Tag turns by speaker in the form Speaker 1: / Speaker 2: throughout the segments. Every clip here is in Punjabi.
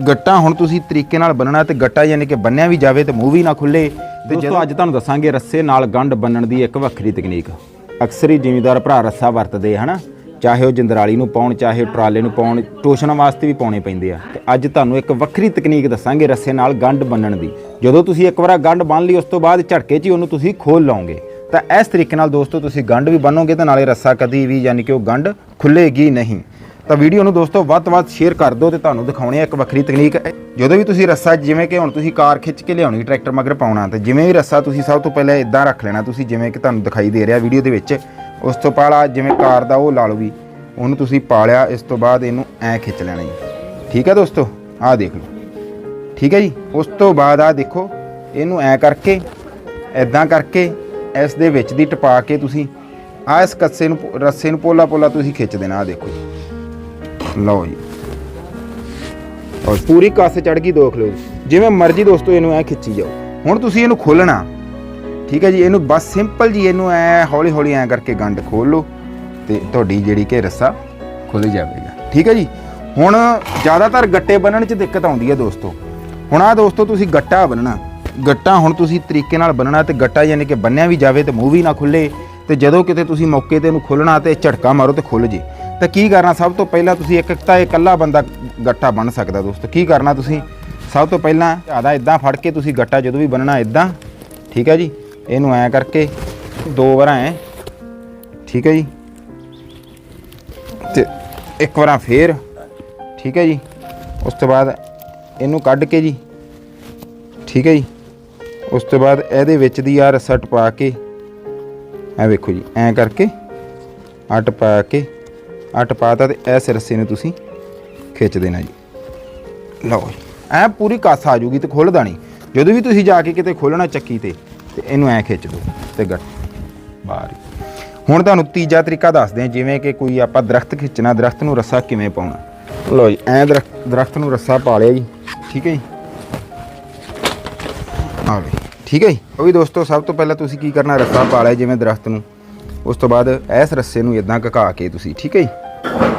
Speaker 1: ਗੱਟਾ ਹੁਣ ਤੁਸੀਂ ਤਰੀਕੇ ਨਾਲ ਬੰਨਣਾ ਤੇ ਗੱਟਾ ਯਾਨੀ ਕਿ ਬੰਨਿਆ ਵੀ ਜਾਵੇ ਤੇ ਮੂੰਹ ਵੀ ਨਾ ਖੁੱਲੇ। ਤੇ ਜਦੋਂ ਅੱਜ ਤੁਹਾਨੂੰ ਦੱਸਾਂਗੇ ਰੱਸੇ ਨਾਲ ਗੰਢ ਬੰਨਣ ਦੀ ਇੱਕ ਵੱਖਰੀ ਤਕਨੀਕ। ਅਕਸਰ ਹੀ ਜ਼ਿਮੀਦਾਰ ਭਰਾ ਰੱਸਾ ਵਰਤਦੇ ਹਨਾ? ਚਾਹੇ ਉਹ ਜੰਦਰਾਲੀ ਨੂੰ ਪਾਉਣ ਚਾਹੇ ਟਰਾਲੇ ਨੂੰ ਪਾਉਣ ਟੋਸ਼ਣ ਵਾਸਤੇ ਵੀ ਪਾਉਣੇ ਪੈਂਦੇ ਆ। ਤੇ ਅੱਜ ਤੁਹਾਨੂੰ ਇੱਕ ਵੱਖਰੀ ਤਕਨੀਕ ਦੱਸਾਂਗੇ ਰੱਸੇ ਨਾਲ ਗੰਢ ਬੰਨਣ ਦੀ। ਜਦੋਂ ਤੁਸੀਂ ਇੱਕ ਵਾਰ ਗੰਢ ਬੰਨ ਲਈ ਉਸ ਤੋਂ ਬਾਅਦ ਝਟਕੇ 'ਚ ਹੀ ਉਹਨੂੰ ਤੁਸੀਂ ਖੋਲ ਲਓਗੇ। ਤਾਂ ਇਸ ਤਰੀਕੇ ਨਾਲ ਦੋਸਤੋ ਤੁਸੀਂ ਗੰਢ ਵੀ ਬੰਨੋਗੇ ਤੇ ਨਾਲੇ ਰੱਸਾ ਕਦੀ ਵੀ ਯਾਨੀ ਕਿ ਉਹ ਗੰਢ ਖੁੱਲੇਗੀ ਨਹੀਂ। ਤਾਂ ਵੀਡੀਓ ਨੂੰ ਦੋਸਤੋ ਵੱਧ ਤੋਂ ਵੱਧ ਸ਼ੇਅਰ ਕਰ ਦਿਓ ਤੇ ਤੁਹਾਨੂੰ ਦਿਖਾਉਣੀ ਹੈ ਇੱਕ ਵੱਖਰੀ ਤਕਨੀਕ। ਜਦੋਂ ਵੀ ਤੁਸੀਂ ਰੱਸਾ ਜਿਵੇਂ ਕਿ ਹੁਣ ਤੁਸੀਂ ਕਾਰ ਖਿੱਚ ਕੇ ਲਿਆਉਣੀ ਟਰੈਕਟਰ ਮਗਰ ਪਾਉਣਾ, ਤੇ ਜਿਵੇਂ ਵੀ ਰੱਸਾ ਤੁਸੀਂ ਸਭ ਤੋਂ ਪਹਿਲਾਂ ਇਦਾਂ ਰੱਖ ਲੈਣਾ, ਤੁਸੀਂ ਜਿਵੇਂ ਕਿ ਤੁਹਾਨੂੰ ਦਿਖਾਈ ਦੇ ਰਿਹਾ ਵੀਡੀਓ ਦੇ ਵਿੱਚ, ਉਸ ਤੋਂ ਪਹਿਲਾਂ ਜਿਵੇਂ ਕਾਰ ਦਾ ਉਹ ਲਾ ਲਓ ਵੀ, ਉਹਨੂੰ ਤੁਸੀਂ ਪਾ ਲਿਆ ਇਸ ਤੋਂ ਬਾਅਦ ਇਹਨੂੰ ਐ ਖਿੱਚ ਲੈਣਾ ਜੀ। ਠੀਕ ਹੈ ਦੋਸਤੋ? ਆਹ ਦੇਖ ਲਓ। ਠੀਕ ਹੈ ਜੀ? ਉਸ ਤੋਂ ਬਾਅਦ ਆਹ ਦੇਖੋ, ਇਹਨੂੰ ਐ ਕਰਕੇ ਐਦਾਂ ਕਰਕੇ, ਇਸ ਦੇ ਵਿੱਚ ਦੀ ਟਪਾ ਕੇ ਤੁਸੀਂ ਆ ਇਸ ਕੱਸੇ ਨੂੰ, ਰੱਸੇ ਨੂੰ ਪੋਲਾ ਪੋਲਾ ਤੁਸੀਂ ਖਿੱਚ ਦੇਣਾ ਆ ਦੇਖੋ ਜੀ। ਲਓ ਜੀ। ਔਰ ਪੂਰੀ ਕੱਸ ਚੜ ਗਈ, ਦੇਖ ਲਓ। ਜਿਵੇਂ ਮਰਜ਼ੀ ਦੋਸਤੋ, ਇਹਨੂੰ ਐ ਖਿੱਚੀ ਜਾਓ। ਹੁਣ ਤੁਸੀਂ ਇਹਨੂੰ ਖੋਲਣਾ ਠੀਕ ਹੈ ਜੀ, ਇਹਨੂੰ ਬਸ ਸਿੰਪਲ ਜੀ ਇਹਨੂੰ ਐ ਹੌਲੀ ਹੌਲੀ ਐ ਕਰਕੇ ਗੰਢ ਖੋਲ ਲਓ ਤੇ ਤੁਹਾਡੀ ਜਿਹੜੀ ਕਿ ਰੱਸਾ ਖੁੱਲ ਜਾਵੇਗਾ। ਠੀਕ ਹੈ ਜੀ? ਹੁਣ ਜ਼ਿਆਦਾਤਰ ਗੱਟੇ ਬੰਨਣ 'ਚ ਦਿੱਕਤ ਆਉਂਦੀ ਹੈ ਦੋਸਤੋ। ਹੁਣ ਆ ਦੋਸਤੋ, ਤੁਸੀਂ ਗੱਟਾ ਬੰਨਣਾ ਗੱਟਾ ਹੁਣ ਤੁਸੀਂ ਤਰੀਕੇ ਨਾਲ ਬੰਨਣਾ ਤੇ ਗੱਟਾ ਯਾਨੀ ਕਿ ਬੰਨਿਆ ਵੀ ਜਾਵੇ ਤੇ ਮੂੰਹ ਵੀ ਨਾ ਖੁੱਲੇ ਤੇ ਜਦੋਂ ਕਿਤੇ ਤੁਸੀਂ ਮੌਕੇ ਤੇ ਇਹਨੂੰ ਖੋਲਣਾ ਤੇ ਝਟਕਾ ਮਾਰੋ ਤੇ ਖੁੱਲ ਜੇ। ਤਾਂ ਕੀ ਕਰਨਾ? ਸਭ ਤੋਂ ਪਹਿਲਾਂ ਤੁਸੀਂ ਇੱਕ ਇੱਕ ਤਾਂ ਇਹ ਇਕੱਲਾ ਬੰਦਾ ਗੱਟਾ ਬਣ ਸਕਦਾ ਦੋਸਤੋ। ਕੀ ਕਰਨਾ ਤੁਸੀਂ? ਸਭ ਤੋਂ ਪਹਿਲਾਂ ਜ਼ਿਆਦਾ ਇਦਾਂ ਫੜ ਕੇ ਤੁਸੀਂ ਗੱਟਾ ਜਦੋਂ ਵੀ ਬੰਨਣਾ ਇਦਾਂ ਠੀਕ ਹੈ ਜੀ? ਇਹਨੂੰ ਐ ਕਰਕੇ ਦੋ ਵਾਰ ਐ, ਠੀਕ ਹੈ ਜੀ? ਤੇ ਇੱਕ ਵਾਰਾਂ ਫੇਰ, ਠੀਕ ਹੈ ਜੀ? ਉਸ ਤੋਂ ਬਾਅਦ ਇਹਨੂੰ ਕੱਢ ਕੇ ਜੀ, ਠੀਕ ਹੈ ਜੀ? ਉਸ ਤੋਂ ਬਾਅਦ ਇਹਦੇ ਵਿੱਚ ਦੀ ਆ ਰੱਸਾ ਪਾ ਕੇ, ਐ ਵੇਖੋ ਜੀ, ਐ ਕਰਕੇ ਅੱਟ ਪਾ ਕੇ ਆ ਟਪਾਤਾ ਤੇ ਇਸ ਰੱਸੇ ਨੂੰ ਤੁਸੀਂ ਖਿੱਚ ਦੇਣਾ ਜੀ। ਲਓ ਜੀ, ਐ ਪੂਰੀ ਕਾਸਾ ਆ ਜੂਗੀ ਤੇ ਖੁੱਲਦਾ ਨਹੀਂ। ਜਦੋਂ ਵੀ ਤੁਸੀਂ ਜਾ ਕੇ ਕਿਤੇ ਖੋਲਣਾ ਚੱਕੀ ਤੇ ਤੇ ਇਹਨੂੰ ਐ ਖਿੱਚ ਦਿਓ ਤੇ ਗੱਟ ਬਾਹਰ ਹੁਣ ਤੁਹਾਨੂੰ ਤੀਜਾ ਤਰੀਕਾ ਦੱਸਦੇ ਹਾਂ, ਜਿਵੇਂ ਕਿ ਕੋਈ ਆਪਾਂ ਦਰਖਤ ਖਿੱਚਣਾ, ਦਰਖਤ ਨੂੰ ਰੱਸਾ ਕਿਵੇਂ ਪਾਉਣਾ। ਲਓ ਜੀ, ਐ ਦਰਖਤ ਦਰਖਤ ਨੂੰ ਰੱਸਾ ਪਾ ਲਿਆ ਜੀ। ਠੀਕ ਹੈ ਜੀ? ਆ ਲਓ ਠੀਕ ਹੈ ਜੀ? ਉਹ ਵੀ ਦੋਸਤੋ, ਸਭ ਤੋਂ ਪਹਿਲਾਂ ਤੁਸੀਂ ਕੀ ਕਰਨਾ, ਰੱਸਾ ਪਾ ਲਿਆ ਜਿਵੇਂ ਦਰਖਤ ਨੂੰ। ਉਸ ਤੋਂ ਬਾਅਦ ਇਸ ਰੱਸੇ ਨੂੰ ਇਦਾਂ ਘਕਾ ਕੇ ਤੁਸੀਂ, ਠੀਕ ਹੈ ਜੀ?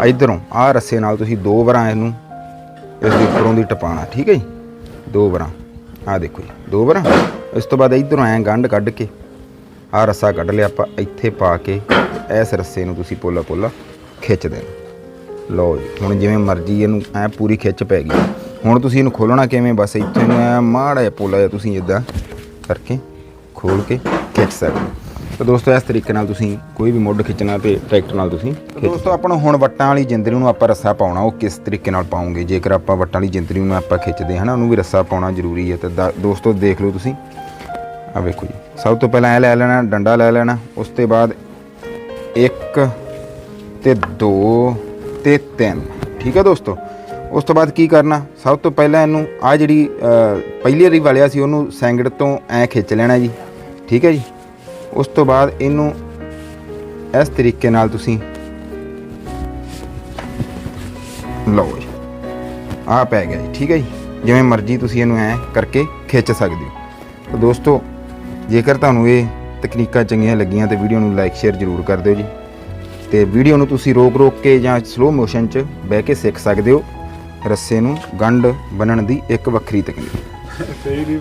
Speaker 1: ਇਧਰੋਂ ਆਹ ਰੱਸੇ ਨਾਲ ਤੁਸੀਂ ਦੋ ਵਾਰਾਂ ਇਹਨੂੰ, ਇਸ ਦੇ ਉੱਪਰੋਂ ਦੀ ਟਪਾਣਾ ਠੀਕ ਹੈ ਜੀ? ਦੋ ਵਾਰਾਂ ਆਹ ਦੇਖੋ ਜੀ, ਦੋ ਵਾਰਾਂ। ਇਸ ਤੋਂ ਬਾਅਦ ਇਧਰੋਂ ਐਂ ਗੰਢ ਕੱਢ ਕੇ ਆਹ ਰੱਸਾ ਕੱਢ ਲਿਆ ਆਪਾਂ, ਇੱਥੇ ਪਾ ਕੇ ਇਸ ਰੱਸੇ ਨੂੰ ਤੁਸੀਂ ਪੋਲਾ ਪੋਲਾ ਖਿੱਚ ਦੇਣਾ। ਲਓ ਜੀ, ਹੁਣ ਜਿਵੇਂ ਮਰਜ਼ੀ ਇਹਨੂੰ ਐ ਪੂਰੀ ਖਿੱਚ ਪੈ ਗਈ। ਹੁਣ ਤੁਸੀਂ ਇਹਨੂੰ ਖੋਲਣਾ ਕਿਵੇਂ, ਬਸ ਇੱਥੇ ਨੂੰ ਐ ਮਾੜਾ ਜਿਹਾ ਪੋਲਾ ਜਿਹਾ ਤੁਸੀਂ ਇਦਾਂ ਕਰਕੇ ਖੋਲ ਕੇ ਖਿੱਚ ਸਕਦੇ ਹੋ। ਤਾਂ ਦੋਸਤੋ, ਇਸ ਤਰੀਕੇ ਨਾਲ ਤੁਸੀਂ ਕੋਈ ਵੀ ਮੁੱਢ ਖਿੱਚਣਾ ਤੇ ਟਰੈਕਟਰ ਨਾਲ ਤੁਸੀਂ ਦੋਸਤੋ, ਆਪਾਂ ਨੂੰ ਹੁਣ ਵੱਟਾਂ ਵਾਲੀ ਜਿੰਦਰੀ ਨੂੰ ਆਪਾਂ ਰੱਸਾ ਪਾਉਣਾ, ਉਹ ਕਿਸ ਤਰੀਕੇ ਨਾਲ ਪਾਉਂਗੇ? ਜੇਕਰ ਆਪਾਂ ਵੱਟਾਂ ਵਾਲੀ ਜਿੰਦਰੀ ਨੂੰ ਆਪਾਂ ਖਿੱਚਦੇ ਹਨਾ ਉਹਨੂੰ ਵੀ ਰੱਸਾ ਪਾਉਣਾ ਜ਼ਰੂਰੀ ਹੈ। ਤਾਂ ਦੋਸਤੋ, ਦੇਖ ਲਓ ਤੁਸੀਂ। ਆ ਵੇਖੋ ਜੀ। ਸਭ ਤੋਂ ਪਹਿਲਾਂ ਇਹ ਲੈ ਲੈਣਾ, ਡੰਡਾ ਲੈ ਲੈਣਾ। ਉਸ ਤੋਂ ਬਾਅਦ 1 ਤੇ 2 ਤੇ 3 ਠੀਕ ਹੈ ਦੋਸਤੋ? ਉਸ ਤੋਂ ਬਾਅਦ ਕੀ ਕਰਨਾ? ਸਭ ਤੋਂ ਪਹਿਲਾਂ ਇਹਨੂੰ ਆ ਜਿਹੜੀ ਪਹਿਲੀ ਵਾਰੀ ਵਾਲਿਆ ਸੀ, ਉਹਨੂੰ ਸੈਂਗੜ ਤੋਂ ਐ ਖਿੱਚ ਲੈਣਾ ਜੀ। ਠੀਕ ਹੈ ਜੀ? ਉਸ ਤੋਂ ਬਾਅਦ ਇਹਨੂੰ ਇਸ ਤਰੀਕੇ ਨਾਲ ਤੁਸੀਂ ਲਓ ਜੀ। ਆ ਪੈ ਗਿਆ ਜੀ, ਠੀਕ ਹੈ ਜੀ। ਜਿਵੇਂ ਮਰਜ਼ੀ ਤੁਸੀਂ ਇਹਨੂੰ ਐ ਕਰਕੇ ਖਿੱਚ ਸਕਦੇ ਹੋ। ਤਾਂ ਦੋਸਤੋ, ਜੇਕਰ ਤੁਹਾਨੂੰ ਇਹ ਤਕਨੀਕਾਂ ਚੰਗੀਆਂ ਲੱਗੀਆਂ ਤੇ ਵੀਡੀਓ ਨੂੰ ਲਾਈਕ, ਸ਼ੇਅਰ ਜ਼ਰੂਰ ਕਰ ਦਿਓ ਜੀ। ਤੇ ਵੀਡੀਓ ਨੂੰ ਤੁਸੀਂ ਰੋਕ ਰੋਕ ਕੇ ਜਾਂ ਸਲੋ ਮੋਸ਼ਨ 'ਚ ਬਹਿ ਕੇ ਸਿੱਖ ਸਕਦੇ ਹੋ। ਰੱਸੇ ਨੂੰ ਗੰਢ ਬੰਨਣ ਦੀ ਇੱਕ ਵੱਖਰੀ ਤਕਨੀਕ।